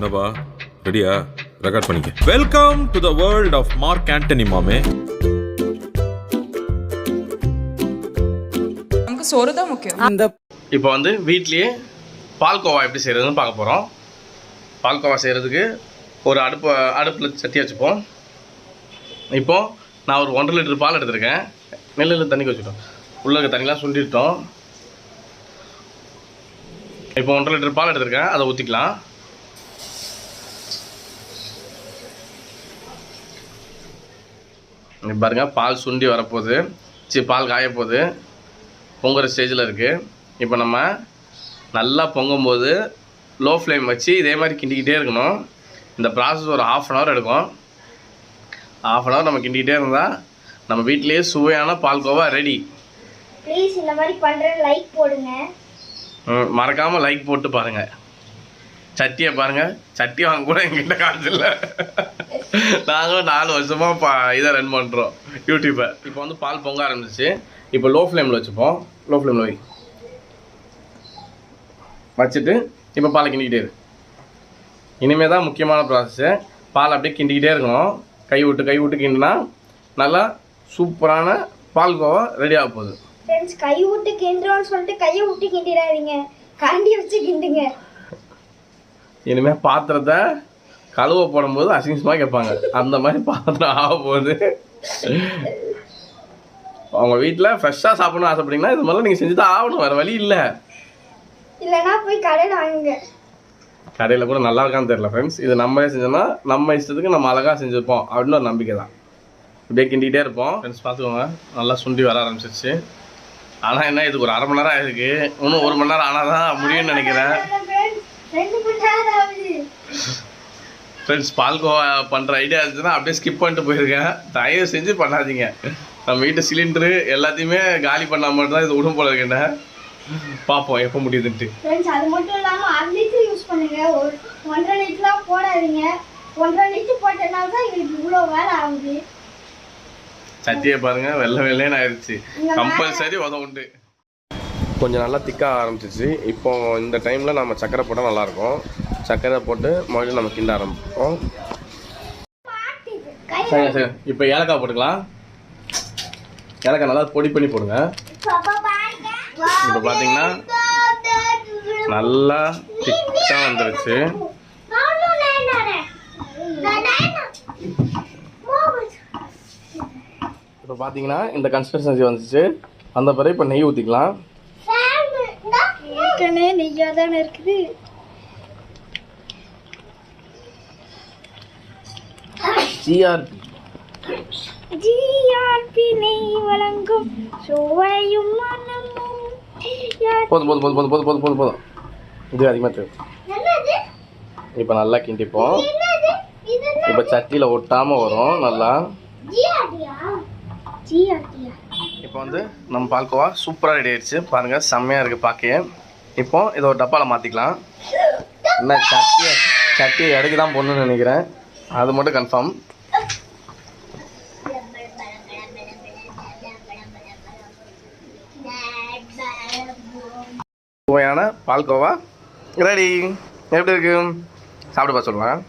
என்னப்பா? ரெடியா? ரெக்கார்ட் பண்ணிக்க. Welcome to the world of Mark Antony மாமே. நமக்கு சோறு தான் முக்கியம். இந்த இப்போ வந்து வீட்லேயே பால்கோவா எப்படி செய்கிறதுன்னு பார்க்க போகிறோம் பால்கோவா செய்கிறதுக்கு ஒரு அடுப்பு அடுப்பில் சட்டி வச்சுப்போம். இப்போ நான் ஒரு ஒன்றரை லிட்டர் பால் எடுத்திருக்கேன். நெல்லில் தண்ணி வச்சுட்டோம் உள்ள இருக்க தண்ணிலாம் சுண்டிட்டோம். இப்போ ஒன்றரை லிட்டர் பால் எடுத்திருக்கேன். அதை ஊற்றிக்கலாம் இங்க பாருங்க பால் சுண்டி வரப்போகுது. சரி பால் காய போகுது பொங்குற ஸ்டேஜில் இருக்குது இப்போ நம்ம நல்லா பொங்கும்போது லோ ஃப்ளேம் வச்சு இதே மாதிரி கிண்டிக்கிட்டே இருக்கணும். இந்த ப்ராசஸ் ஒரு ஆஃப் அன் ஹவர் எடுக்கும். ஆஃப் அன் ஹவர் நம்ம கிண்டிக்கிட்டே இருந்தால் நம்ம வீட்டிலேயே சுவையான பால்கோவா ரெடி ப்ளீஸ் இந்த மாதிரி பண்ணுறேன் லைக் போடுங்க. மறக்காமல் லைக் போட்டு பாருங்கள் சட்டியை பாருங்கள் சட்டி வாங்க கூட எங்கிட்ட காசு இல்லை. நாங்களும் நாலு வருஷமாக பா இதை ரன் பண்ணுறோம் யூடியூப்பை இப்போ வந்து பால் பொங்க ஆரம்பிச்சிச்சு. இப்போ லோ ஃப்ளேமில் வச்சுப்போம். லோ ஃப்ளேமில் வை. வச்சுட்டு இப்போ பாலை கிண்டிக்கிட்டே இரு. இனிமேல் தான் முக்கியமான ப்ராசஸ்ஸு பால் அப்படியே கிண்டிக்கிட்டே இருக்கணும். கை விட்டு கை விட்டு கிண்டினா நல்லா சூப்பரான பால்கோவா ரெடி ஆக போகுது. ஃப்ரெண்ட்ஸ் கை விட்டு கிண்டுறோம்னு சொல்லிட்டு கையை விட்டு கிண்டிடாதீங்க. கரண்டி வச்சு கிண்டுங்க. இனிமேல் பாத்திரத்தை கழுவ போடும்போது அசிங்கமாக கேட்பாங்க. அந்த மாதிரி பாத்திரம் ஆக போகுது. அவங்க வீட்டில் ஃப்ரெஷ்ஷாக சாப்பிடணும்னு ஆசைப்பட்டீங்கன்னா இது மாதிரிலாம் நீங்கள் செஞ்சு தான் ஆகணும். வேறு வழி இல்லை. இல்லைன்னா போய் கடையில் வாங்குங்க. கடையில் கூட நல்லா இருக்கான்னு தெரியல ஃப்ரெண்ட்ஸ் இது நம்மளே செஞ்சோம்னா நம்ம இஷ்டத்துக்கு நம்ம அழகாக செஞ்சுருப்போம் அப்படின்னு ஒரு நம்பிக்கை தான். இப்படியே கிண்டிகிட்டே இருப்போம். ஃப்ரெண்ட்ஸ் பார்த்துக்கோங்க. நல்லா சுண்டி வர ஆரம்பிச்சிருச்சு. ஆனால் என்ன இதுக்கு ஒரு அரை மணி நேரம் ஆயிருக்கு. இன்னும் ஒரு மணி நேரம் ஆனால் தான் முடியும்னு நினைக்கிறேன். ஃப்ரெண்ட்ஸ் பால்கோவா பண்ணுற ஐடியா இருந்துச்சுன்னா அப்படியே ஸ்கிப் பண்ணிட்டு போயிருக்கேன். தயவு செஞ்சு பண்ணாதீங்க. நம்ம வீட்டு சிலிண்டரு எல்லாத்தையுமே காலி பண்ணால் மட்டும் தான் இது விடும் போல இருக்கேன் பார்ப்போம் எப்போ முடியுதுன்ட்டு. ஃப்ரெண்ட்ஸ் அது மட்டும் இல்லாமல் அரை லிட்டர் யூஸ் பண்ணுங்க. ஒரு ஒன்றரை லிட்டர்லாம் போடாதீங்க. ஒன்றரை லிட்டர் போட்டனால தான் எங்களுக்கு இவ்வளோ வேலை ஆகுது. சட்டியை பாருங்க வெள்ளை வெள்ளைன்னு ஆயிடுச்சு கம்பல்சரி உதவுண்டு. கொஞ்சம் நல்லா திக்காக ஆரம்பிச்சிச்சு. இப்போ இந்த டைமில் நம்ம சக்கரை போட்டால் நல்லாயிருக்கும். சக்கரை போட்டு மறுபடியும் நம்ம கிண்ட ஆரம்பிப்போம். சரி சரி. இப்போ ஏலக்காய் போட்டுக்கலாம். ஏலக்காய் நல்லா பொடி பண்ணி போடுங்க. இப்போ பார்த்தீங்கன்னா நல்லா திக்காக வந்துருச்சு. இப்போ பார்த்தீங்கன்னா இந்த கன்ஸ்டன்சி வந்துச்சு. அந்த பிறகு இப்போ நெய் ஊற்றிக்கலாம் ஏற்கனவே நெய்யாக தானே இருக்குது ஜிஆர்பி ஜிஆர்பி நெய் வழங்கும் சுவையும் மனமும் போதும் போதும் போதும் போதும் போதும் போதும் போதும் போதும். இது அதிகமாக தேவை இப்போ நல்லா கிண்டிப்போம். இப்போ சட்டியில் ஒட்டாமல் வரும் நல்லா. இப்போ வந்து நம்ம பால்கோவா சூப்பராக ரெடி ஆயிடுச்சு. பாருங்கள் செம்மையாக இருக்குது பார்க்க இப்போ இதை ஒரு டப்பாவில் மாற்றிக்கலாம் என்ன சட்டியை சட்டியை இடைக்கு தான் போடணும்னு நினைக்கிறேன். அது மட்டும் கன்ஃபார்ம் சுவையான பால்கோவா. ரெடி எப்படி இருக்கு? சாப்பிட்டு பார்த்து சொல்லுவேன்